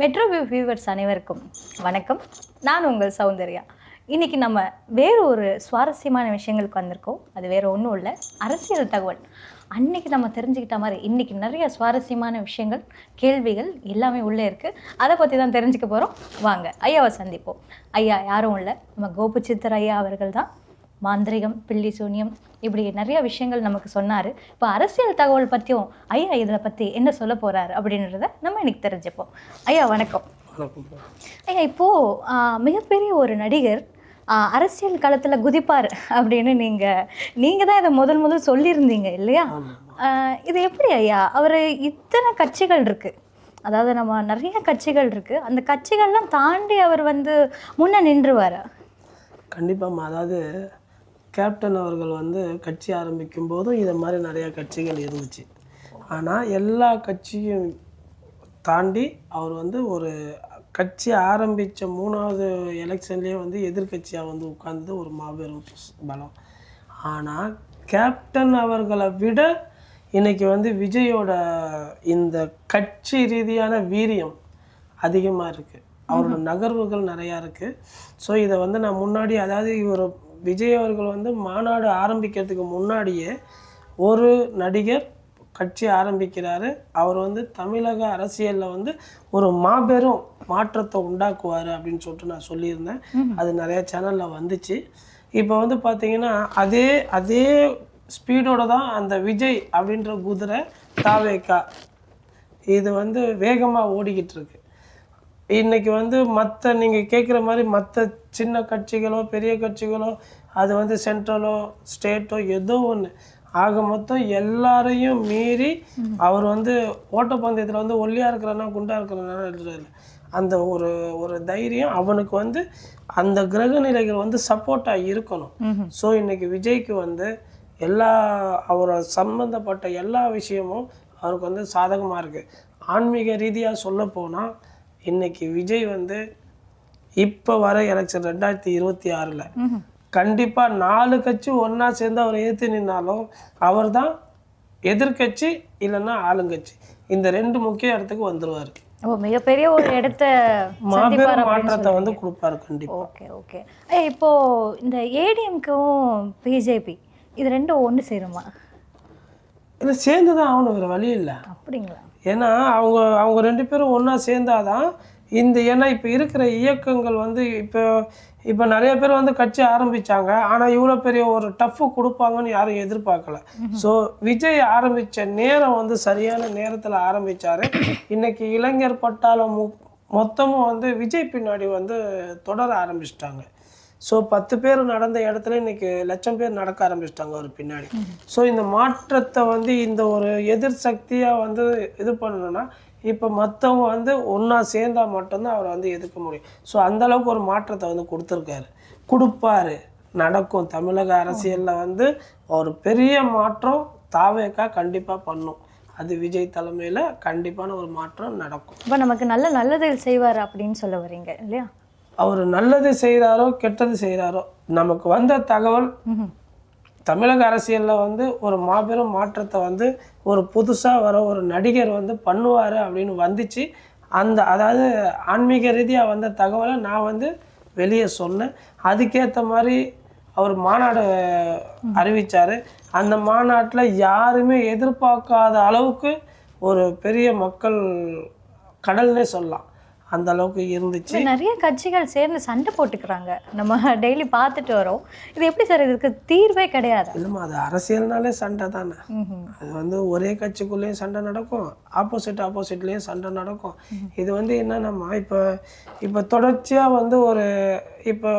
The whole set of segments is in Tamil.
மெட்ரோ வியூ வியூவர்ஸ் அனைவருக்கும் வணக்கம். நான் உங்கள் சௌந்தர்யா. இன்றைக்கி நம்ம வேறு ஒரு சுவாரஸ்யமான விஷயங்களுக்கு வந்திருக்கோம். அது வேறு ஒன்றும் இல்லை. அரசியல் தகவல். அன்னைக்கு நம்ம தெரிஞ்சுக்கிட்ட மாதிரி இன்றைக்கி நிறைய சுவாரஸ்யமான விஷயங்கள் கேள்விகள் எல்லாமே உள்ளே இருக்குது அதை பற்றி தான் தெரிஞ்சுக்க போகிறோம் வாங்க ஐயாவை சந்திப்போம். ஐயா யாரும் இல்லை. நம்ம கோபு சித்தர் ஐயா அவர்கள் தான். மாந்திரிகம் பில்லி சூனியம் இப்படி நிறைய விஷயங்கள் நமக்கு சொன்னார். இப்போ அரசியல் தகவல் பற்றியும் ஐயா இதில் பற்றி என்ன சொல்ல போகிறாரு அப்படின்றத நம்ம இன்னைக்கு தெரிஞ்சுப்போம். ஐயா வணக்கம். ஐயா இப்போது மிகப்பெரிய ஒரு நடிகர் அரசியல் களத்தில் குதிப்பார் அப்படின்னு நீங்கள் நீங்கள் தான் இதை முதல் முதல் சொல்லியிருந்தீங்க இல்லையா? ஆஹ், இது எப்படி ஐயா? அவர் இத்தனை கட்சிகள் இருக்குது அதாவது நம்ம நிறைய கட்சிகள் இருக்குது அந்த கட்சிகள்லாம் தாண்டி அவர் வந்து முன்ன நின்றுவார்? கண்டிப்பாம்மா அதாவது கேப்டன் அவர்கள் வந்து கட்சி ஆரம்பிக்கும் போதும் இதை மாதிரி நிறைய கட்சிகள் இருந்துச்சு. ஆனால் எல்லா கட்சியும் தாண்டி அவர் வந்து ஒரு கட்சி ஆரம்பித்த மூணாவது எலெக்ஷன்லேயே வந்து எதிர்க்கட்சியாக வந்து உட்கார்ந்தது ஒரு மாபெரும் பலம். ஆனால் கேப்டன் அவர்களை விட இன்னைக்கு வந்து விஜயோட இந்த கட்சி ரீதியான வீரியம் அதிகமாக இருக்குது அவரோட நகர்வுகள் நிறையா இருக்குது ஸோ இதை வந்து நான் முன்னாடி அதாவது இவர் விஜய் அவர்கள் வந்து மாநாடு ஆரம்பிக்கிறதுக்கு முன்னாடியே ஒரு நடிகர் கட்சி ஆரம்பிக்கிறாரு. அவர் வந்து தமிழக அரசியலில் வந்து ஒரு மாபெரும் மாற்றத்தை உண்டாக்குவார் அப்படின்னு சொல்லிட்டு நான் சொல்லியிருந்தேன். அது நிறைய சேனலில் வந்துச்சு. இப்போ வந்து பார்த்தீங்கன்னா அதே அதே ஸ்பீடோட தான் அந்த விஜய் அப்படின்ற குதிரை தாவேக்கா. இது வந்து வேகமாக ஓடிக்கிட்டு இருக்கு. இன்னைக்கு வந்து மற்ற நீங்கள் கேட்குற மாதிரி மற்ற சின்ன கட்சிகளோ பெரிய கட்சிகளோ அது வந்து சென்ட்ரலோ ஸ்டேட்டோ ஏதோ ஒன்று ஆக மொத்தம் எல்லாரையும் மீறி அவர் வந்து ஓட்டப்பந்தயத்தில் வந்து ஒல்லியாக இருக்கிறனா குண்டா இருக்கிறனா அந்த ஒரு ஒரு தைரியம் அவனுக்கு வந்து அந்த கிரக நிலைகள் வந்து சப்போர்ட்டாக இருக்கணும். ஸோ இன்னைக்கு விஜய்க்கு வந்து எல்லா அவரை சம்மந்தப்பட்ட எல்லா விஷயமும் அவருக்கு வந்து சாதகமாக இருக்குது ஆன்மீக ரீதியாக சொல்ல போனால் இன்னைக்கு விஜய் வந்து இப்போ வர எலெக்ஷன் ரெண்டாயிரத்தி இருபத்தி ஆறில். கண்டிப்பாக நாலு கட்சி ஒன்றா சேர்ந்து அவரை ஏற்று நின்னாலும் அவர் தான் எதிர்கட்சி இல்லைன்னா ஆளுங்கட்சி. இந்த ரெண்டு முக்கிய இடத்துக்கு வந்துருவார். மிகப்பெரிய ஒரு இடத்த மாபெரும் மாற்றத்தை வந்து கொடுப்பாரு கண்டிப்பாக ஓகே ஓகே. இப்போ இந்த ஏடிஎம்க்கும் பிஜேபி இது ரெண்டும் ஒன்று சேருமா? இல்லை சேர்ந்து தான் ஆகணும் வேறு வழி இல்லை. அப்படிங்களா? ஏன்னா அவங்க அவங்க ரெண்டு பேரும் ஒன்றா சேர்ந்தாதான் இந்த ஏன்னா இப்போ இருக்கிற இயக்கங்கள் வந்து இப்போ இப்போ நிறைய பேர் வந்து கட்சி ஆரம்பிச்சாங்க. ஆனால் இவ்வளோ பெரிய ஒரு டஃப்பு கொடுப்பாங்கன்னு யாரும் எதிர்பார்க்கல. ஸோ விஜய் ஆரம்பித்த நேரம் வந்து சரியான நேரத்தில் ஆரம்பிச்சாரு. இன்னைக்கு இளைஞர் பட்டாளம் மொத்தமும் வந்து விஜய் பின்னாடி வந்து தொடர ஆரம்பிச்சிட்டாங்க. ஸோ பத்து பேர் நடந்த இடத்துல இன்னைக்கு லட்சம் பேர் நடக்க ஆரம்பிச்சிட்டாங்க அவர் பின்னாடி. ஸோ இந்த மாற்றத்தை வந்து இந்த ஒரு எதிர் சக்தியாக வந்து இது பண்ணணும்னா இப்போ மற்றவங்க வந்து ஒன்றா சேர்ந்தா மட்டும்தான் அவரை வந்து எதிர்க்க முடியும். ஸோ அந்த அளவுக்கு ஒரு மாற்றத்தை வந்து கொடுத்துருக்காரு. கொடுப்பாரு. நடக்கும். தமிழக அரசியலில் வந்து ஒரு பெரிய மாற்றம் தாவேக்கா கண்டிப்பாக பண்ணும். அது விஜய் தலைமையில் கண்டிப்பான ஒரு மாற்றம் நடக்கும். இப்போ நமக்கு நல்ல நல்லது செய்வார் அப்படின்னு சொல்ல வரீங்க இல்லையா? அவர் நல்லது செய்கிறாரோ கெட்டது செய்கிறாரோ நமக்கு வந்த தகவல் தமிழக அரசியலில் வந்து ஒரு மாபெரும் மாற்றத்தை வந்து ஒரு புதுசாக வர ஒரு நடிகர் வந்து பண்ணுவார் அப்படின்னு வந்துச்சு. அந்த அதாவது ஆன்மீக ரீதியாக வந்த தகவலை நான் வந்து வெளியே சொன்னேன். அதுக்கேற்ற மாதிரி அவர் மாநாடு அறிவிச்சார். அந்த மாநாட்டில் யாருமே எதிர்பார்க்காத அளவுக்கு ஒரு பெரிய மக்கள் கடல்னே சொல்லலாம். அந்த அளவுக்கு இருந்துச்சு. நிறைய கட்சிகள் சேர்ந்து சண்டை போட்டுக்கிறாங்க. நம்ம டெய்லி பார்த்துட்டு வரோம். இது எப்படி சார் இதுக்கு தீர்வே கிடையாது. இல்லைம்மா அது அரசியல்னாலே சண்டை தானே. அது வந்து ஒரே கட்சிக்குள்ளேயும் சண்டை நடக்கும். ஆப்போசிட் ஆப்போசிட்லேயும் சண்டை நடக்கும். இது வந்து என்னென்னம்மா இப்போ இப்போ தொடர்ச்சியாக வந்து ஒரு இப்போ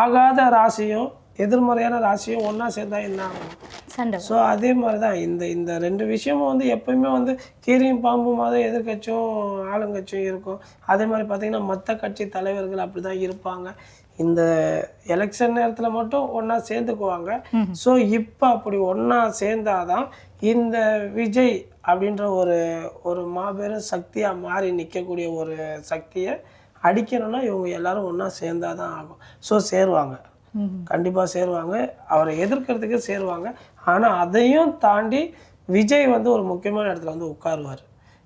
ஆகாத ராசியும் எதிர்மறையான ராசியும் ஒன்றா சேர்ந்தா என்ன ஆகும்? சண்டை ஸோ அதே மாதிரி தான் இந்த இந்த ரெண்டு விஷயமும் வந்து எப்பயுமே வந்து கீரியும் பாம்பும் மாதிரி எதிர்கட்சியும் ஆளுங்கட்சியும் இருக்கும். அதே மாதிரி பார்த்தீங்கன்னா மற்ற கட்சி தலைவர்கள் அப்படி தான் இருப்பாங்க. இந்த எலெக்ஷன் நேரத்தில் மட்டும் ஒன்றா சேர்ந்துக்குவாங்க. ஸோ இப்போ அப்படி ஒன்றா சேர்ந்தாதான் இந்த விஜய் அப்படின்ற ஒரு ஒரு மாபெரும் சக்தியாக மாறி நிற்கக்கூடிய ஒரு சக்தியை அடிக்கணும்னா இவங்க எல்லாரும் ஒன்றா சேர்ந்தாதான் ஆகும். ஸோ சேருவாங்க. கண்டிப்பாக சேருவாங்க. அவரை எதிர்க்கிறதுக்கு சேருவாங்க. ஆனால் அதையும் தாண்டி விஜய் வந்து ஒரு முக்கியமான இடத்துல வந்து உட்காருவார்.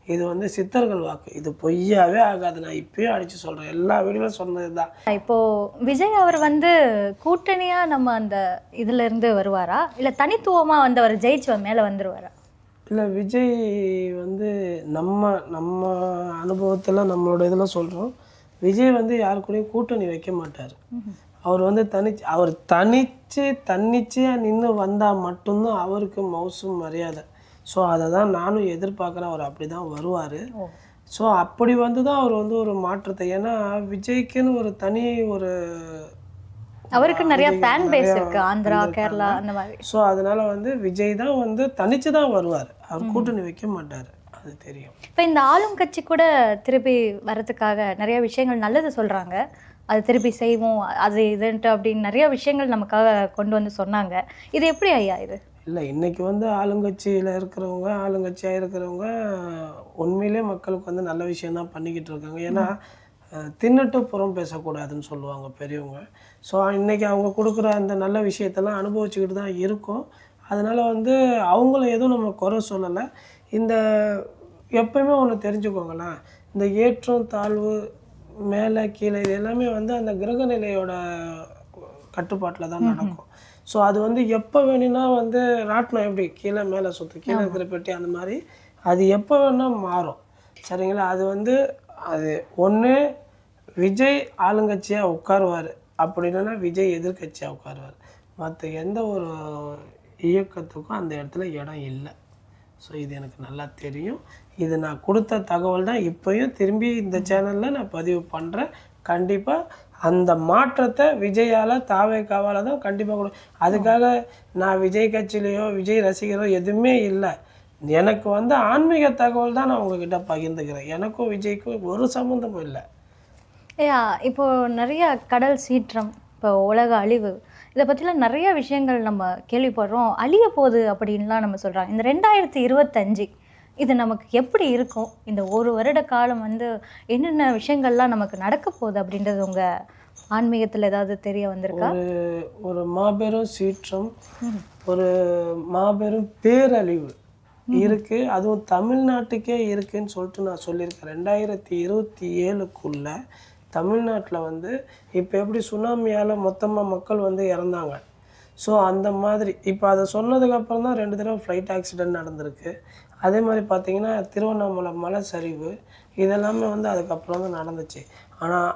இது வந்து சித்தர்கள் வாக்கு. இது பொய்யாவே ஆகாது. நான் இப்பயும் அடிச்சு சொல்றேன். எல்லா வீடியோலும் சொன்னது தான் இப்போ விஜய் அவர் வந்து கூட்டணியா நம்ம அந்த இதுல இருந்து வருவாரா? இல்ல தனித்துவமா வந்து அவர் ஜெயிச்சு மேல வந்துருவாரா? இல்லை விஜய் வந்து நம்ம நம்ம அனுபவத்தில் நம்மளோட இதில் சொல்கிறோம் விஜய் வந்து யாரு கூடயும் கூட்டணி வைக்க மாட்டார். அவர் வந்து தனிச்சு அவர் தனிச்சு தன்னிச்சையாக நின்று வந்தால் மட்டும்தான் அவருக்கு மவுசும் மரியாதை. ஸோ அதை தான் நானும் எதிர்பார்க்குறேன். அவர் அப்படி தான் வருவார். ஸோ அப்படி வந்து தான் அவர் வந்து ஒரு மாற்றத்தை ஏன்னா விஜய்க்குன்னு ஒரு தனி ஒரு அவருக்கு நிறைய ஃபேன் பேஸ் இருக்கு. ஆந்திரா. கேரளா அந்த மாதிரி. ஸோ அதனால வந்து விஜய் தான் வந்து தனிச்சு தான் வருவார். அவர் கூட்டணி வைக்க மாட்டார். அது தெரியும். இப்போ இந்த ஆளும் கட்சி கூட திருப்பி வரதுக்காக நிறைய விஷயங்கள் நல்லது சொல்றாங்க. அதை திருப்பி செய்வோம் அது இதுன்ட்டு அப்படின்னு நிறைய விஷயங்கள் நமக்காக கொண்டு வந்து சொன்னாங்க. இது எப்படி ஐயா இது? இல்லை இன்றைக்கி வந்து ஆளுங்கட்சியில் இருக்கிறவங்க ஆளுங்கட்சியாக இருக்கிறவங்க உண்மையிலே மக்களுக்கு வந்து நல்ல விஷயம் தான் பண்ணிக்கிட்டு இருக்காங்க. ஏன்னா தின்னுட்டு புறம் பேசக்கூடாதுன்னு சொல்லுவாங்க பெரியவங்க. ஸோ இன்றைக்கி அவங்க கொடுக்குற அந்த நல்ல விஷயத்தெல்லாம் அனுபவிச்சுக்கிட்டு தான் இருக்கும். அதனால் வந்து அவங்கள எதுவும் நம்ம குறை சொல்லலை. இந்த எப்பயுமே ஒன்று தெரிஞ்சுக்கோங்களேன். இந்த ஏற்றம் தாழ்வு மேலே கீழே இது எல்லாமே வந்து அந்த கிரக நிலையோட கட்டுப்பாட்டில் தான் நடக்கும். ஸோ அது வந்து எப்போ வேணும்னா வந்து ராட்டினம் எப்படி? கீழே மேலே சுற்று கீழே இருக்கிற பெட்டி அந்த மாதிரி. அது எப்போ வேணால் மாறும். சரிங்களா? அது வந்து அது ஒன்று விஜய் ஆளுங்கட்சியாக உட்காருவார். அப்படி இல்லைன்னா விஜய் எதிர்க்கட்சியாக உட்காருவார். மற்ற எந்த ஒரு இயக்கத்துக்கும் அந்த இடத்துல இடம் இல்லை. ஸோ இது எனக்கு நல்லா தெரியும். இது நான் கொடுத்த தகவல் தான் இப்போயும் திரும்பி இந்த சேனலில் நான் பதிவு பண்ணுறேன் கண்டிப்பாக அந்த மாற்றத்தை விஜயால் தாவேக்காவால் தான் கண்டிப்பாக கொடு. அதுக்காக நான் விஜய் கட்சியிலையோ விஜய் ரசிகரோ எதுவுமே இல்லை. எனக்கு வந்து ஆன்மீக தகவல் தான் நான் உங்ககிட்ட பகிர்ந்துக்கிறேன். எனக்கும் விஜய்க்கும் ஒரு சம்மந்தமும் இல்லை. ஐயா இப்போ நிறைய கடல் சீற்றம் இப்போ உலக அழிவு இதை பற்றிலாம் நிறைய விஷயங்கள் நம்ம கேள்விப்படுறோம். அழிய போகுது அப்படின்லாம் நம்ம சொல்கிறாங்க இந்த ரெண்டாயிரத்தி இருபத்தஞ்சு இது நமக்கு எப்படி இருக்கும்? இந்த ஒரு வருட காலம் வந்து என்னென்ன விஷயங்கள்லாம் நமக்கு நடக்க போகுது அப்படின்றது உங்கள் ஆன்மீகத்தில் ஏதாவது தெரிய வந்திருக்கா? ஒரு ஒரு மாபெரும் சீற்றம் ஒரு மாபெரும் பேரழிவு இருக்கு. அதுவும் தமிழ்நாட்டுக்கே இருக்குன்னு சொல்லிட்டு நான் சொல்லியிருக்கேன். ரெண்டாயிரத்தி இருபத்தி ஏழுக்குள்ள தமிழ்நாட்டில் வந்து இப்போ எப்படி சுனாமியால் மொத்தமாக மக்கள் வந்து இறந்தாங்க. ஸோ அந்த மாதிரி இப்போ அதை சொன்னதுக்கப்புறம் தான் ரெண்டு தடவை ஃப்ளைட் ஆக்சிடென்ட் நடந்திருக்கு. அதே மாதிரி பார்த்தீங்கன்னா திருவண்ணாமலை மலை சரிவு இதெல்லாமே வந்து அதுக்கப்புறம் தான் நடந்துச்சு. ஆனால்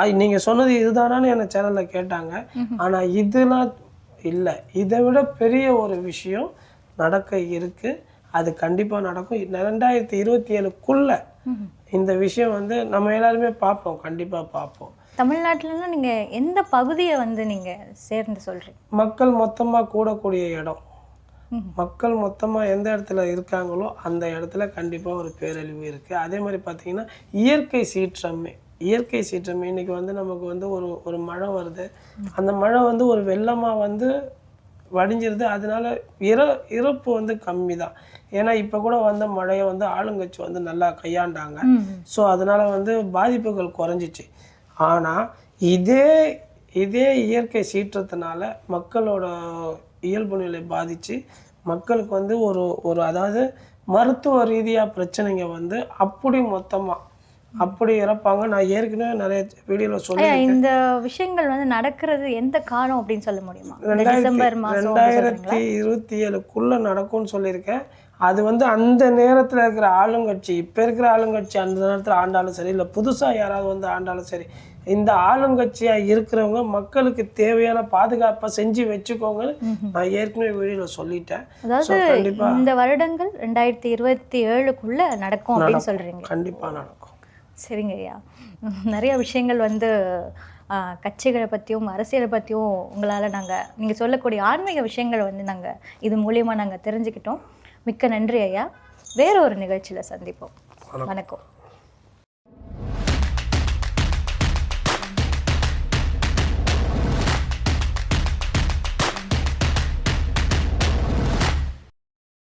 அது நீங்கள் சொன்னது இதுதானான்னு என்ன சேனலில் கேட்டாங்க. ஆனால் இதெல்லாம் இல்லை. இதை விட பெரிய ஒரு விஷயம் நடக்க இருக்குது அது கண்டிப்பாக நடக்கும். ரெண்டாயிரத்தி இருபத்தி ஏழுக்குள்ள இந்த விஷயம் வந்து நம்ம எல்லாருமே பார்ப்போம் கண்டிப்பாக பார்ப்போம். தமிழ்நாட்டிலன்னா நீங்கள் எந்த பகுதியை வந்து நீங்கள் சேர்ந்து சொல்கிறீங்க மக்கள் மொத்தமாக கூடக்கூடிய இடம். மக்கள் மொத்தமாக எந்த இடத்துல இருக்காங்களோ அந்த இடத்துல கண்டிப்பாக ஒரு பேரழிவு இருக்குது அதே மாதிரி பார்த்தீங்கன்னா இயற்கை சீற்றமே. இயற்கை சீற்றமே. இன்னைக்கு வந்து நமக்கு வந்து ஒரு ஒரு மழை வருது. அந்த மழை வந்து ஒரு வெள்ளமாக வந்து வடிஞ்சிருது. அதனால இற இறப்பு வந்து கம்மி தான் ஏன்னா இப்போ கூட வந்த மழையை வந்து ஆளுங்கட்சி வந்து நல்லா கையாண்டாங்க. ஸோ அதனால் வந்து பாதிப்புகள் குறைஞ்சிச்சு. ஆனால் இதே இதே இயற்கை சீற்றத்தினால மக்களோட இயல்பு நிலை பாதித்து மக்களுக்கு வந்து ஒரு ஒரு அதாவது மருத்துவ ரீதியாக பிரச்சனைங்க வந்து அப்படி மொத்தமாக அப்படி இறப்பாங்க. நான் ஏற்கனவே நிறைய வீடியோவில் சொல்லி ஐயா இந்த விஷயங்கள் வந்து நடக்கிறது எந்த காலம் அப்படின்னு சொல்ல முடியுமா? ரெண்டாயிரத்தி இருபத்தி ஏழுக்குள்ள நடக்கும்னு சொல்லியிருக்கேன். அது வந்து அந்த நேரத்தில் இருக்கிற ஆளுங்கட்சி இப்போ இருக்கிற ஆளுங்கட்சி அந்த நேரத்தில் ஆண்டாலும் சரி இல்லை புதுசாக யாராவது வந்து ஆண்டாலும் சரி இந்த ஆளுங்கட்சியாக இருக்கிறவங்க மக்களுக்கு தேவையான பாதுகாப்பை செஞ்சு வச்சுக்கோங்கன்னு நான் ஏற்கனவே வீடியோவில் சொல்லிட்டேன். அதாவது இந்த வருடங்கள் ரெண்டாயிரத்தி இருபத்தி ஏழுக்குள்ள நடக்கும் அப்படின்னு சொல்றீங்க. கண்டிப்பாக நடக்கும். சரிங்க ஐயா. நிறைய விஷயங்கள் வந்து கட்சிகளை பற்றியும் அரசியலை பற்றியும் உங்களால் நாங்கள் நீங்கள் சொல்லக்கூடிய ஆன்மீக விஷயங்களை வந்து நாங்கள் இது மூலியமாக நாங்கள் தெரிஞ்சுக்கிட்டோம். மிக்க நன்றி ஐயா. வேற ஒரு நிகழ்ச்சியில் சந்திப்போம். வணக்கம்.